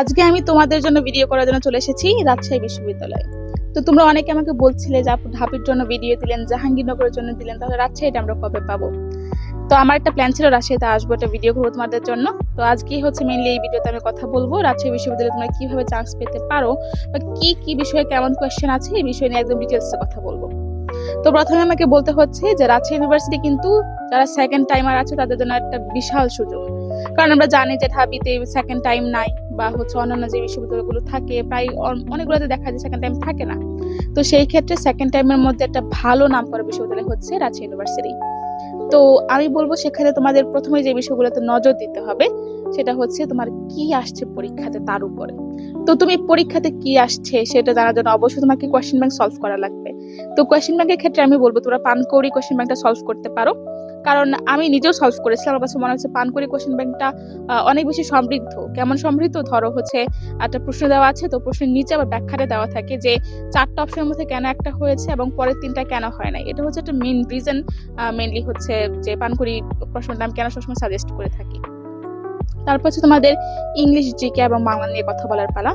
আজকে আমি তোমাদের জন্য ভিডিও করার জন্য চলে এসেছি রাজশাহী বিশ্ববিদ্যালয়ে। তো তোমরা অনেকে আমাকে বলছিলে যে আপু ঢাপির জন্য ভিডিও দিলেন, জাহাঙ্গীরনগরের জন্য দিলেন, তাহলে রাজশাহীটা আমরা কবে পাবো? তো আমার একটা প্ল্যান ছিল রাজশাহীতে আসব, একটা ভিডিও করব তোমাদের জন্য। তো আজকেই হচ্ছে মেনলি এই ভিডিওতে আমি কথা বলব, রাজশাহী বিশ্ববিদ্যালয়ে তোমরা কীভাবে চান্স পেতে পারো বা কি কি বিষয়ে কেমন কোয়েশ্চেন আছে এই বিষয় নিয়ে একদম ডিটেলসে কথা বলব। তো প্রথমে আমাকে বলতে হচ্ছে যে রাজশাহী ইউনিভার্সিটি কিন্তু যারা সেকেন্ড টাইমার আছে তাদের জন্য একটা বিশাল সুযোগ। কারণ আমরা জানি যে ঢাবিতে সেকেন্ড টাইম নাই। বা হচ্ছে অন্যান্য যে বিশ্ববিদ্যালয়গুলো থাকে, প্রায় অনেকগুলোতে দেখা যায় সেকেন্ড টাইম থাকে না। তো সেই ক্ষেত্রে সেকেন্ড টাইমের মধ্যে একটা ভালো নাম করা বিশ্ববিদ্যালয় হচ্ছে রাজশাহী ইউনিভার্সিটি তো আমি বলব সেখানে তোমাদের প্রথমে যে বিষয়গুলোতে নজর দিতে হবে, সেটা হচ্ছে তোমার কি আসছে পরীক্ষাতে তার উপরে। তো তুমি পরীক্ষাতে কি আসছে সেটা জানার জন্য অবশ্যই তোমাকে কোয়েশ্চেন ব্যাংক সলভ করা লাগবে। তো কোয়েশ্চেন ব্যাংকের ক্ষেত্রে আমি বলব তোমরা পানকৌড়ি কোয়েশ্চেন ব্যাংকটা সলভ করতে পারো। কারণ আমি নিজেও সলভ করেছিলাম। আমার কাছে মনে হচ্ছে পানকৌড়ি কোয়েশ্চেন ব্যাংকটা অনেক বেশি সমৃদ্ধ। কেমন সমৃদ্ধ? ধরো হচ্ছে, একটা প্রশ্ন দেওয়া আছে, তো প্রশ্নের নিচে আবার ব্যাখ্যাটা দেওয়া থাকে যে, চারটা অপশনের মধ্যে কেন একটা হয়েছে এবং পরের তিনটা কেন হয় না এটা হচ্ছে একটা মেন রিজন মেনলি হচ্ছে যে পানকৌড়ি প্রশ্নটা আমি কেন সবসময় সাজেস্ট করে থাকি। তারপর হচ্ছে তোমাদের ইংলিশ জিকে এবং বাংলা নিয়ে কথা বলার পালা।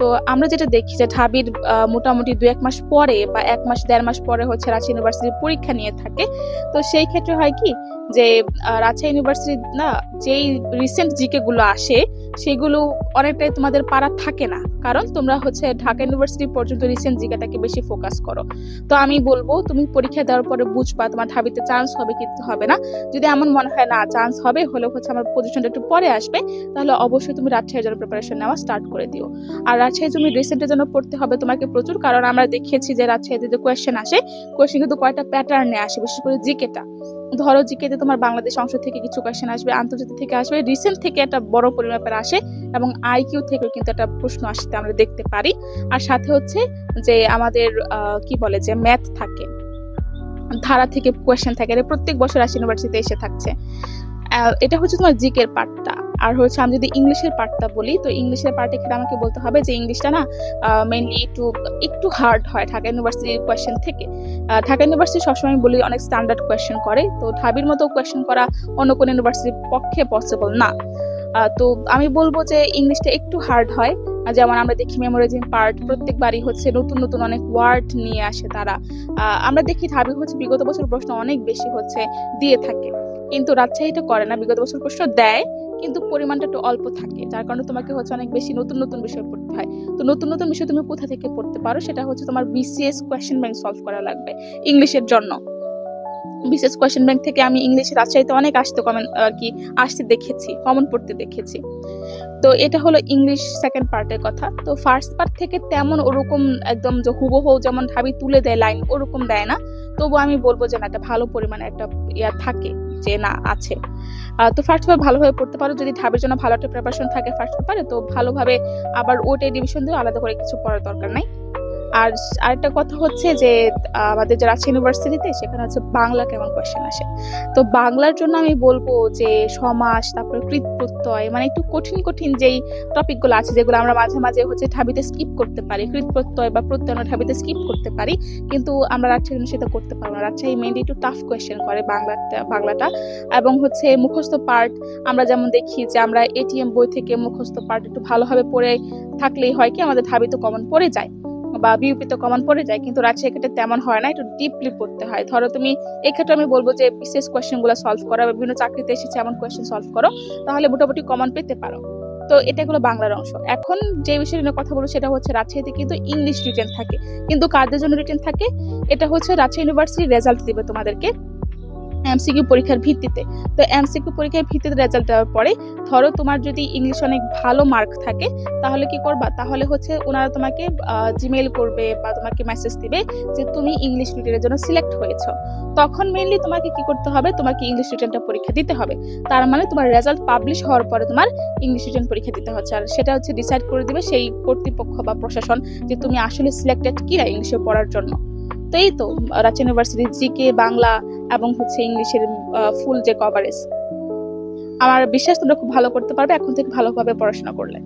তো আমরা যেটা দেখি যে ঢাবির মোটামুটি দু এক মাস পরে বা এক মাস, দেড় মাস পরে হচ্ছে রাজশাহী ইউনিভার্সিটির পরীক্ষা নিয়ে থাকে। তো সেই ক্ষেত্রে হয় কি যে রাজশাহী ইউনিভার্সিটি না যেই রিসেন্ট জিকে গুলো আসে, সেগুলো অনেকটাই তোমাদের পাড়া থাকে না। কারণ তোমরা হচ্ছে ঢাকা ইউনিভার্সিটি পর্যন্ত রিসেন্ট জিকেটাকে বেশি ফোকাস করো। তো আমি বলব, তুমি পরীক্ষা দেওয়ার পরে বুঝবা, তোমার ঢাবিতে চান্স হবে কিন্তু হবে না। যদি এমন মনে হয়, না চান্স হবে, হলেও হচ্ছে আমার পজিশনটা একটু পরে আসবে, তাহলে অবশ্যই তুমি রাজশাহীর জন্য প্রিপারেশন নেওয়া স্টার্ট করে দিও। আর রাজশাহী তুমি রিসেন্টের জন্য পড়তে হবে তোমাকে প্রচুর, কারণ আমরা দেখিয়েছি যে রাজশাহীতে যে কোয়েশ্চেন আসে কোয়েশ্চেন কিন্তু কয়টা প্যাটার্নে আসে, বিশেষ করে জিকেটা। ধরো জিকেতে তোমার বাংলাদেশ অংশ থেকে কিছু কোয়েশ্চেন আসবে, আন্তর্জাতিক থেকে আসবে রিসেন্ট থেকে একটা বড় পরিমাপের আসে এবং আইকিউ থেকেও কিন্তু একটা প্রশ্ন আসতে আমরা দেখতে পারি। আর সাথে হচ্ছে যে আমাদের কি বলে যে ম্যাথ থাকে, ধারা থেকে কোয়েশ্চেন থাকে প্রত্যেক বছর আসে ইউনিভার্সিটিতে এসে থাকছে। এটা হচ্ছে তোমার জিকের পার্টটা আর হচ্ছে আমি যদি ইংলিশের পার্টটা বলি, তো ইংলিশের পার্টের ক্ষেত্রে আমাকে বলতে হবে যে ইংলিশটা না মেনলি একটু একটু হার্ড হয় ঢাকা ইউনিভার্সিটির কোয়েশ্চেন থেকে। ঢাকা ইউনিভার্সিটি সবসময় বলি অনেক স্ট্যান্ডার্ড কোয়েশ্চেন করে, তো ঢাবির মতো কোয়েশ্চেন করা অন্য কোনো ইউনিভার্সিটির পক্ষে পসিবল না। তো আমি বলব যে ইংলিশটা একটু হার্ড হয়। যেমন আমরা দেখি মেমোরাইজিং পার্ট প্রত্যেকবারই হচ্ছে নতুন নতুন অনেক ওয়ার্ড নিয়ে আসে তারা। আমরা দেখি ঢাবি হচ্ছে বিগত বছর প্রশ্ন অনেক বেশি হচ্ছে, দিয়ে থাকে। কিন্তু রাজশাহী এটা করে না, বিগত বছর প্রশ্ন দেয়, কিন্তু পরিমাণটা একটু অল্প থাকে, যার কারণে তোমাকে হচ্ছে অনেক বেশি নতুন নতুন বিষয় পড়তে হয়। তো নতুন নতুন বিষয় তুমি কোথা থেকে পড়তে পারো? সেটা হচ্ছে তোমার বিসিএস কোয়েশ্চেন ব্যাংক সলভ করা লাগবে, ইংলিশের জন্য। বিসিএস কোয়েশ্চেন ব্যাংক থেকে আমি ইংলিশে, রাজশাহীতে অনেক আসতে কমেন্ট আর কি, আসতে দেখেছি কমন পড়তে দেখেছি। তো এটা হলো ইংলিশ সেকেন্ড পার্টের কথা। তো ফার্স্ট পার্ট থেকে তেমন ওরকম একদম যে হুবহু যেমন ঢাবি তুলে দেয় লাইন ওরকম দেয় না। তবু আমি বলব যে না একটা ভালো পরিমাণে একটা ইয়া থাকে। যে না, আছে। তো ফার্স্ট পেপার ভালোভাবে পড়তে পারো। যদি ঢাবের জন্য ভালো একটা প্রিপারেশন থাকে ফার্স্ট পেপারে তো ভালোভাবে আবার ওটাই ডিভিশন দিয়ে আলাদা করে কিছু পড়ার দরকার নাই। আর আরেকটা কথা হচ্ছে যে, আমাদের যে রাজশাহী ইউনিভার্সিটিতে সেখানে হচ্ছে বাংলা কেমন কোয়েশ্চেন আসে? তো বাংলার জন্য আমি বলব যে, সমাস, তারপরে কৃত প্রত্যয় মানে একটু কঠিন কঠিন যেই টপিকগুলো আছে, যেগুলো আমরা মাঝে মাঝে হচ্ছে ঢাবিতে স্কিপ করতে পারি কৃত প্রত্যয় বা প্রত্যয় আমরা স্কিপ করতে পারি, কিন্তু আমরা রাজশাহী সেটা করতে পারব না। রাজশাহী মেনলি একটু টাফ কোয়েশ্চেন করে বাংলাটা বাংলাটা। এবং হচ্ছে মুখস্থ পার্ট আমরা যেমন দেখি যে, আমরা এটিএম বই থেকে মুখস্থ পার্ট একটু ভালোভাবে পড়ে থাকলেই হয় কি, আমাদের ঢাবিতে কমন পড়ে যায়। বা বিউপি তো কমন পড়ে যায়, কিন্তু রাজশাহী ক্ষেত্রে তেমন হয় না, একটু ডিপলি পড়তে হয়। ধরো তুমি এই ক্ষেত্রে আমি বলব যে বিশেষ কোয়েশ্চেনগুলো সলভ করো বা বিভিন্ন চাকরিতে এসেছে এমন কোয়েশ্চেন সলভ করো, তাহলে মোটামুটি কমন পেতে পারো। তো এটা হলো বাংলার অংশ। এখন যে বিষয় নিয়ে কথা বলব সেটা হচ্ছে রাজশাহীতে কিন্তু ইংলিশ রিটেন থাকে। কিন্তু কাদের জন্য রিটেন থাকে? এটা হচ্ছে রাজশাহী ইউনিভার্সিটি রেজাল্ট দিবে তোমাদেরকে। এমসিকিউ পরীক্ষার ভিত্তিতে। তো এমসিকিউ পরীক্ষার ভিত্তিতে রেজাল্ট দেওয়ার পরে ধরো তোমার যদি ইংলিশ অনেক ভালো মার্ক থাকে, তাহলে কি করবা? তাহলে হচ্ছে ওনারা তোমাকে জিমেল করবে বা তোমাকে মেসেজ দিবে যে তুমি ইংলিশ রিটেনের জন্য সিলেক্ট হয়েছো। তখন মেইনলি তোমাকে কি করতে হবে? তোমাকে ইংলিশ রিটেনটা পরীক্ষা দিতে হবে। তার মানে তোমার রেজাল্ট পাবলিশ হওয়ার পরে তোমার ইংলিশ রিটেন পরীক্ষা দিতে হচ্ছে। আর সেটা হচ্ছে ডিসাইড করে দিবে সেই কর্তৃপক্ষ বা প্রশাসন যে তুমি আসলে সিলেক্টেড কিনা ইংলিশে পড়ার জন্য। তো এই তো, রাজশাহী ইউনিভার্সিটি জিকে বাংলা এবং হচ্ছে ইংলিশের ফুল যে কভারেজ আমার বিশ্বাস তোমরা খুব ভালো করতে পারবে, এখন থেকে ভালোভাবে পড়াশোনা করলে।